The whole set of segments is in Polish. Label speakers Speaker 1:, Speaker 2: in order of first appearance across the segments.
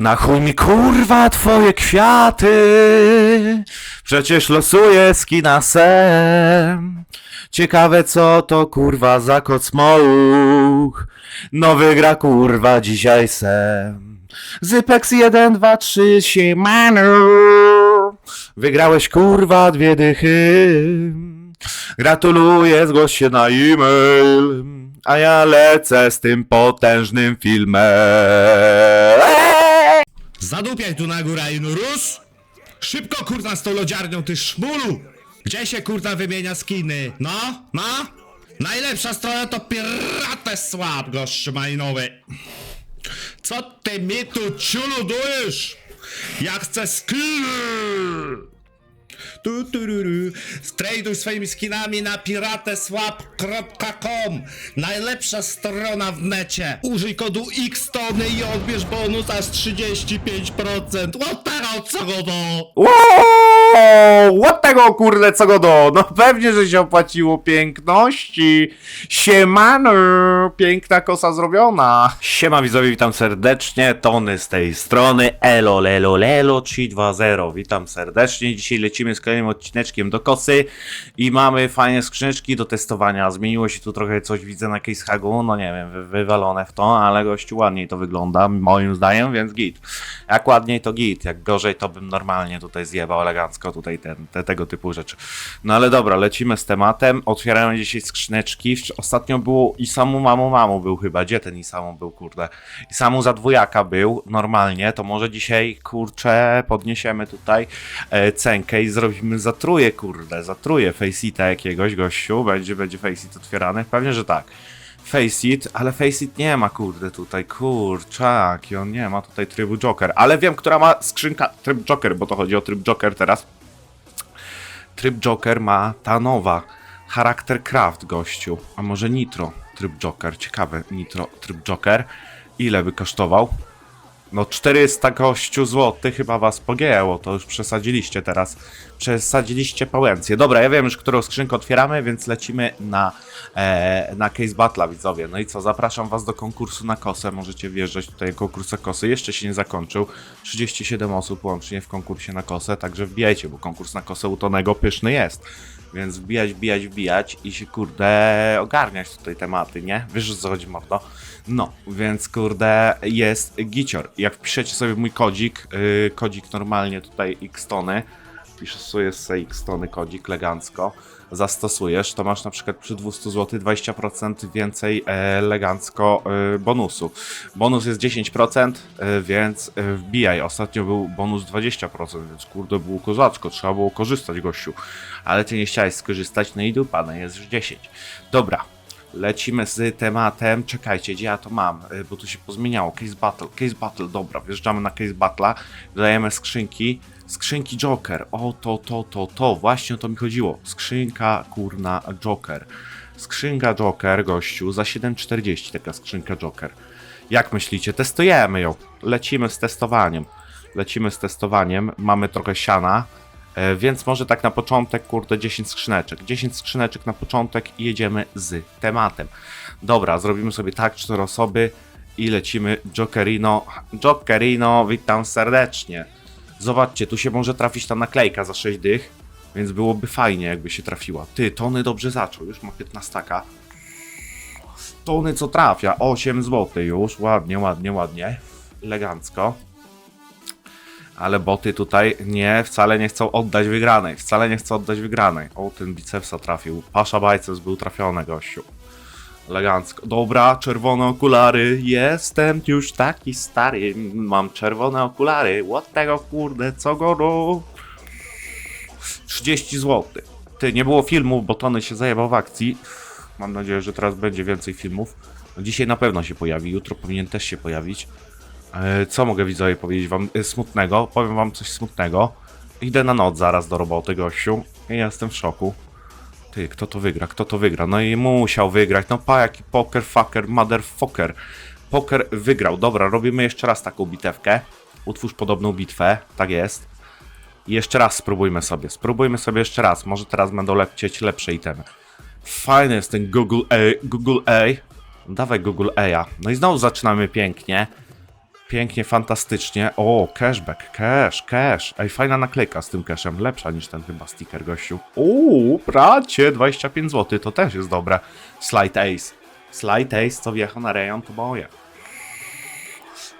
Speaker 1: Na chuj mi kurwa twoje kwiaty, przecież losuję z kinasem. Ciekawe co to kurwa za kocmołuch, no wygra kurwa dzisiaj sem. Zypex 1, 2, 3, siemano. Wygrałeś kurwa dwie dychy. Gratuluję, zgłoś się na e-mail. A ja lecę z tym potężnym filmem.
Speaker 2: Zadupiaj tu na górę, Inurus! Szybko, kurna, z tą lodziarnią, ty szmulu! Gdzie się, kurna, wymienia skiny? No, no? Najlepsza strona to Piratę Słab, gościu malinowy. Co ty mi tu ciuludujesz? Ja chcę skiny! Tu, tururu. Traduj swoimi skinami na pirateswap.com Najlepsza strona w necie. Użyj kodu XTONY i odbierz bonus aż 35%. What the hell, co go to?
Speaker 1: Wow, what tego kurde co go do? No pewnie, że się opłaciło piękności. Siemano, piękna kosa zrobiona. Siema widzowie, witam serdecznie. Tony z tej strony. Elo, lelo, lelo, 320. Witam serdecznie. Dzisiaj lecimy z kolejnym odcineczkiem do kosy i mamy fajne skrzyneczki do testowania. Zmieniło się tu trochę coś, widzę na case hagu, no nie wiem, wy- wywalone w to, ale gościu ładniej to wygląda, moim zdaniem, więc git. Jak ładniej to git, jak gorzej to bym normalnie tutaj zjebał elegancko tutaj ten, te, tego typu rzeczy. No ale dobra, lecimy z tematem. Otwierają dzisiaj skrzyneczki. Ostatnio było i samu mamu mamu był chyba. Gdzie ten i samu był, kurde? I samu za dwójaka był normalnie. To może dzisiaj, kurczę, podniesiemy tutaj e, cenkę i zrobimy zatruje, kurde, zatruje faceita jakiegoś gościu. Będzie, będzie faceit otwierany. Pewnie, że tak. Faceit, ale Faceit nie ma, kurde, tutaj, kurczak, i on nie ma tutaj trybu Joker, ale wiem, która ma skrzynka tryb Joker, bo to chodzi o tryb Joker teraz. Tryb Joker ma ta nowa, charakter Craft, gościu, a może Nitro tryb Joker, ciekawe, Nitro tryb Joker, ile by kosztował? No 400 gościu złotych chyba was pogięło, to już przesadziliście teraz. Przesadziliście pałęcję. Dobra, ja wiem już, którą skrzynkę otwieramy, więc lecimy na, e, na Case Battle'a, widzowie. No i co, zapraszam was do konkursu na kosę. Możecie wjeżdżać tutaj konkurs na kosy. Jeszcze się nie zakończył. 37 osób łącznie w konkursie na kosę, także wbijajcie, bo konkurs na kosę u Tonego pyszny jest. Więc wbijać, wbijać, wbijać i się kurde ogarniać tutaj tematy, nie? Wiesz co chodzi, mordo? No, więc kurde jest gicior. Jak wpiszecie sobie mój kodzik, yy, kodzik normalnie tutaj xtony, piszesz sobie xtony kodzik elegancko, zastosujesz, to masz na przykład przy 200 zł 20% więcej e, elegancko e, bonusu. Bonus jest 10%, e, więc wbijaj. Ostatnio był bonus 20%, więc kurde było kozacko, trzeba było korzystać gościu. Ale ty nie chciałeś skorzystać, no i dupa, no jest już 10. Dobra, Lecimy z tematem. Czekajcie, gdzie ja to mam? Y, Bo tu się pozmieniało. Case Battle, Case Battle, dobra, wjeżdżamy na Case Battle'a, dodajemy skrzynki. Skrzynki Joker. O, to, to, to, to. Właśnie o to mi chodziło. Skrzynka kurna Joker. Skrzynka Joker, gościu, za 7,40 taka skrzynka Joker. Jak myślicie? Testujemy ją. Lecimy z testowaniem. Lecimy z testowaniem. Mamy trochę siana. E, Więc może tak na początek, kurde, 10 skrzyneczek. 10 skrzyneczek na początek i jedziemy z tematem. Dobra, zrobimy sobie tak, 4 osoby i lecimy Jokerino. Jokerino, witam serdecznie. Zobaczcie, tu się może trafić ta naklejka za 6 dych, więc byłoby fajnie, jakby się trafiła. Ty, Tony dobrze zaczął, już ma 15 Tony co trafia, 8 zł już, ładnie, ładnie, ładnie, elegancko ale boty tutaj nie, wcale nie chcą oddać wygranej, wcale nie chcą oddać wygranej. O, ten bicepsa trafił. Pasza biceps był trafiony, gościu. Elegancko. Dobra, czerwone okulary. Jestem już taki stary. Mam czerwone okulary. What tego kurde, co go do? 30 zł. Ty, nie było filmów, bo Tony się zajebał w akcji. Mam nadzieję, że teraz będzie więcej filmów. Dzisiaj na pewno się pojawi, jutro powinien też się pojawić. E, Co mogę widzowie powiedzieć wam e, smutnego? Powiem wam coś smutnego. Idę na noc zaraz do roboty, gościu. I jestem w szoku. Ty, kto to wygra? Kto to wygra? No i musiał wygrać. No pa, jaki poker fucker, motherfucker. Poker wygrał. Dobra, robimy jeszcze raz taką bitewkę. Utwórz podobną bitwę. Tak jest. I jeszcze raz spróbujmy sobie. Spróbujmy sobie jeszcze raz. Może teraz będą lecieć lepsze itemy. Fajny jest ten Google A. Google A. Dawaj Google A. No i znowu zaczynamy pięknie. Pięknie, fantastycznie. O, cashback, cash, cash. Ej, fajna naklejka z tym cashem. Lepsza niż ten chyba sticker, gościu. Uuu, bracie, 25 zł, to też jest dobre. Slide Ace. Slide Ace, co wjechał na rejon, to boję.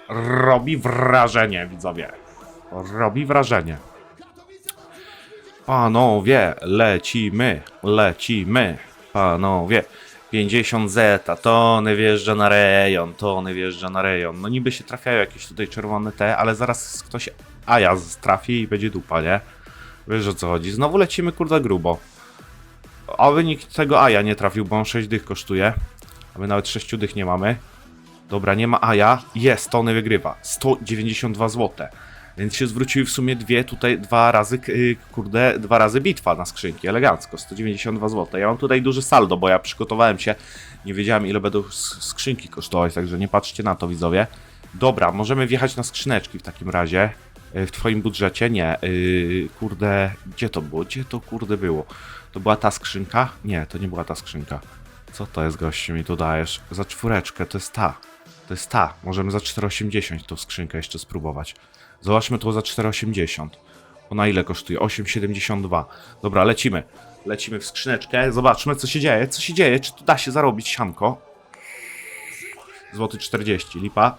Speaker 1: Robi wrażenie, widzowie. Robi wrażenie. Panowie, lecimy, lecimy. Panowie, 50 zeta, tony wjeżdża na rejon, tony wjeżdża na rejon. No niby się trafiają jakieś tutaj czerwone te, ale zaraz ktoś Aja trafi i będzie dupa, nie? Wiesz o co chodzi. Znowu lecimy kurde grubo. Aby nikt tego Aja nie trafił, bo on 6 dych kosztuje. A my nawet 6 dych nie mamy. Dobra, nie ma Aja. Jest, Tony wygrywa. 192 zł. Więc się zwróciły w sumie dwie, tutaj dwa razy, y, kurde, dwa razy bitwa na skrzynki, elegancko, 192 zł. Ja mam tutaj duży saldo, bo ja przygotowałem się, nie wiedziałem ile będą skrzynki kosztować, także nie patrzcie na to widzowie. Dobra, możemy wjechać na skrzyneczki w takim razie. Y, W twoim budżecie? Nie. Yy, kurde, gdzie to było? Gdzie to kurde było? To była ta skrzynka? Nie, to nie była ta skrzynka. Co to jest gościu mi tu dajesz? Za czwóreczkę, to jest ta. To jest ta. Możemy za 4,80 tą skrzynkę jeszcze spróbować. Zobaczmy to za 4,80. Ona ile kosztuje? 8,72. Dobra, lecimy. Lecimy w skrzyneczkę. Zobaczmy, co się dzieje. Co się dzieje? Czy tu da się zarobić sianko? Złoty 40. Lipa.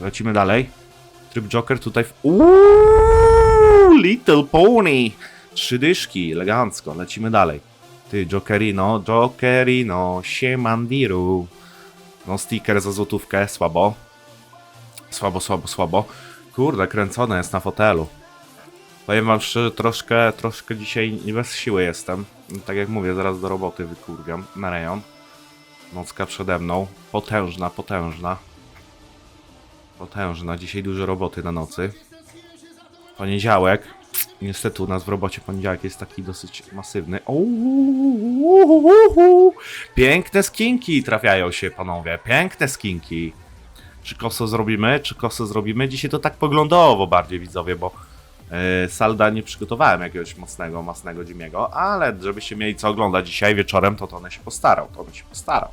Speaker 1: Lecimy dalej. Tryb Joker tutaj w... Little Pony. Trzy dyszki. Elegancko. Lecimy dalej. Ty, Jokerino, Jokerino, siemandiru. No, sticker za złotówkę. Słabo. Słabo, słabo, słabo. Kurde, kręcone jest na fotelu. Powiem wam szczerze, troszkę, troszkę dzisiaj bez siły jestem. Tak jak mówię, zaraz do roboty wykurwiam na rejon. Nocka przede mną. Potężna, potężna. Potężna. Dzisiaj dużo roboty na nocy. Poniedziałek. Niestety u nas w robocie poniedziałek jest taki dosyć masywny. Piękne skinki trafiają się, panowie. Piękne skinki. Czy koso zrobimy? Czy koso zrobimy? Dzisiaj to tak poglądowo bardziej widzowie, bo yy, salda nie przygotowałem jakiegoś mocnego, mocnego Jimiego, ale żebyście mieli co oglądać dzisiaj wieczorem, to to one się postarał. To one się postarał.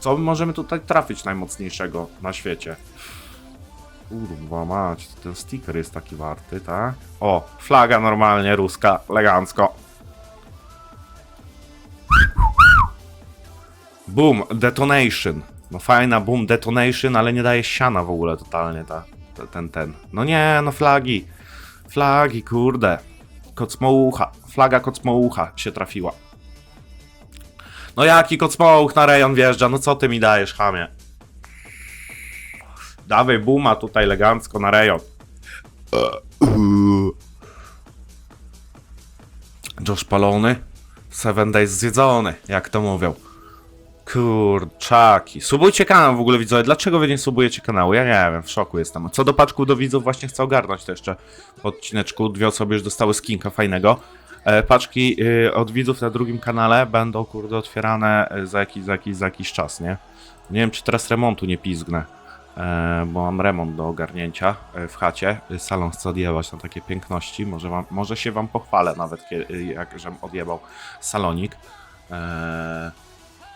Speaker 1: Co my możemy tutaj trafić najmocniejszego na świecie? Kurwa mać, ten sticker jest taki warty, tak? O, flaga normalnie ruska, elegancko. Boom, detonation. No fajna boom detonation, ale nie daje siana w ogóle totalnie ta, ta, ten, ten. No nie, no flagi. Flagi, kurde. Kocmołucha. Flaga kocmołucha się trafiła. No jaki kocmołuch na rejon wjeżdża? No co ty mi dajesz, chamie? Dawaj booma tutaj elegancko na rejon. Josh palony. Seven Days zjedzony, jak to mówią. Kurczaki. Subujcie kanał w ogóle widzowie. Dlaczego wy nie subujecie kanału? Ja nie wiem, w szoku jestem. Co do paczków do widzów właśnie chcę ogarnąć to jeszcze w odcineczku. Dwie osoby już dostały skinka fajnego. E, paczki y, od widzów na drugim kanale będą kurde otwierane y, za jakiś, za jakiś, za jakiś czas, nie? Nie wiem czy teraz remontu nie pizgnę. E, bo mam remont do ogarnięcia e, w chacie. Salon chcę odjebać na takie piękności. Może, wam, może się wam pochwalę nawet, kie- jak żem odjebał salonik. E,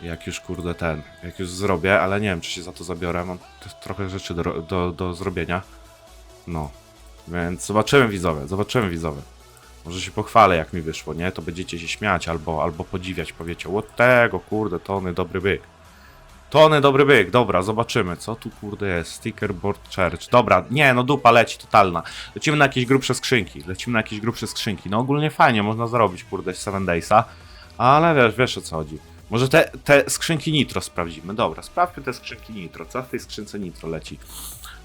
Speaker 1: jak już kurde ten, jak już zrobię, ale nie wiem czy się za to zabiorę, mam trochę rzeczy do, do, do zrobienia. No, więc zobaczymy widzowie, zobaczymy widzowie. Może się pochwalę jak mi wyszło, nie? To będziecie się śmiać albo, albo podziwiać, powiecie, o tego kurde, tony dobry byk. Tony dobry byk, dobra, zobaczymy, co tu kurde jest, sticker board church, dobra, nie, no dupa leci totalna. Lecimy na jakieś grubsze skrzynki, lecimy na jakieś grubsze skrzynki, no ogólnie fajnie, można zarobić kurde z 7 Daysa, ale wiesz, wiesz o co chodzi. Może te, te skrzynki nitro sprawdzimy. Dobra, sprawdźmy te skrzynki nitro. Co w tej skrzynce nitro leci?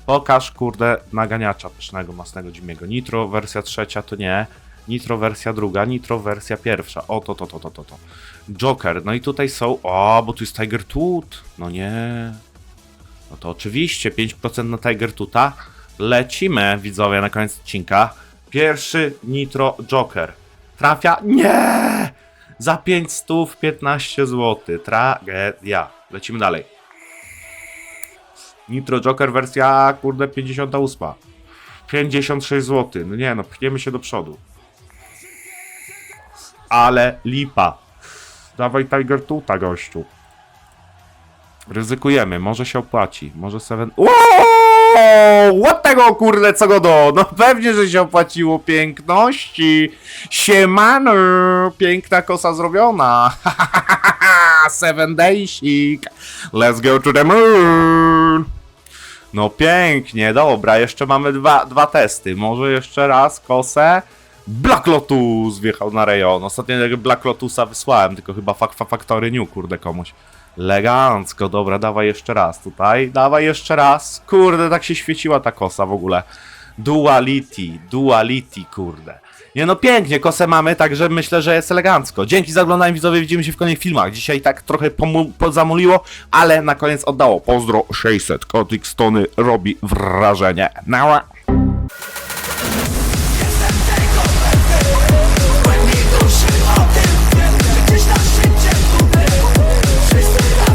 Speaker 1: Pokaż, kurde, naganiacza pysznego, masnego Jimiego. Nitro wersja trzecia to nie. Nitro wersja druga, Nitro wersja pierwsza. O, to, to, to, to, to, to. Joker. No i tutaj są... O, bo tu jest Tiger Tooth. No nie. No to oczywiście, 5% na Tiger Tootha. Lecimy, widzowie, na koniec odcinka. Pierwszy Nitro Joker. Trafia? Nie! Za 515 zł. Tragedia. Lecimy dalej. Nitro Joker wersja, kurde, 58. 56 zł. No nie no, pchniemy się do przodu. Ale lipa. Dawaj Tiger Tuta, gościu. Ryzykujemy, może się opłaci, może Seven... What tego kurde co go do? No pewnie, że się opłaciło piękności. Siemano, piękna kosa zrobiona. Seven Daysik. Let's go to the moon. No pięknie, dobra, jeszcze mamy dwa, dwa testy. Może jeszcze raz kosę. Black Lotus wjechał na rejon. Ostatnio Black Lotusa wysłałem, tylko chyba Factory New, kurde, komuś. Elegancko, dobra, dawaj jeszcze raz tutaj. Dawaj jeszcze raz. Kurde, tak się świeciła ta kosa w ogóle. Duality, duality, kurde. Nie no, pięknie, kosę mamy, także myślę, że jest elegancko. Dzięki za oglądanie widzowie, widzimy się w kolejnych filmach. Dzisiaj tak trochę pozamuliło, ale na koniec oddało. Pozdro 600, Kotik Stony robi wrażenie. Nara.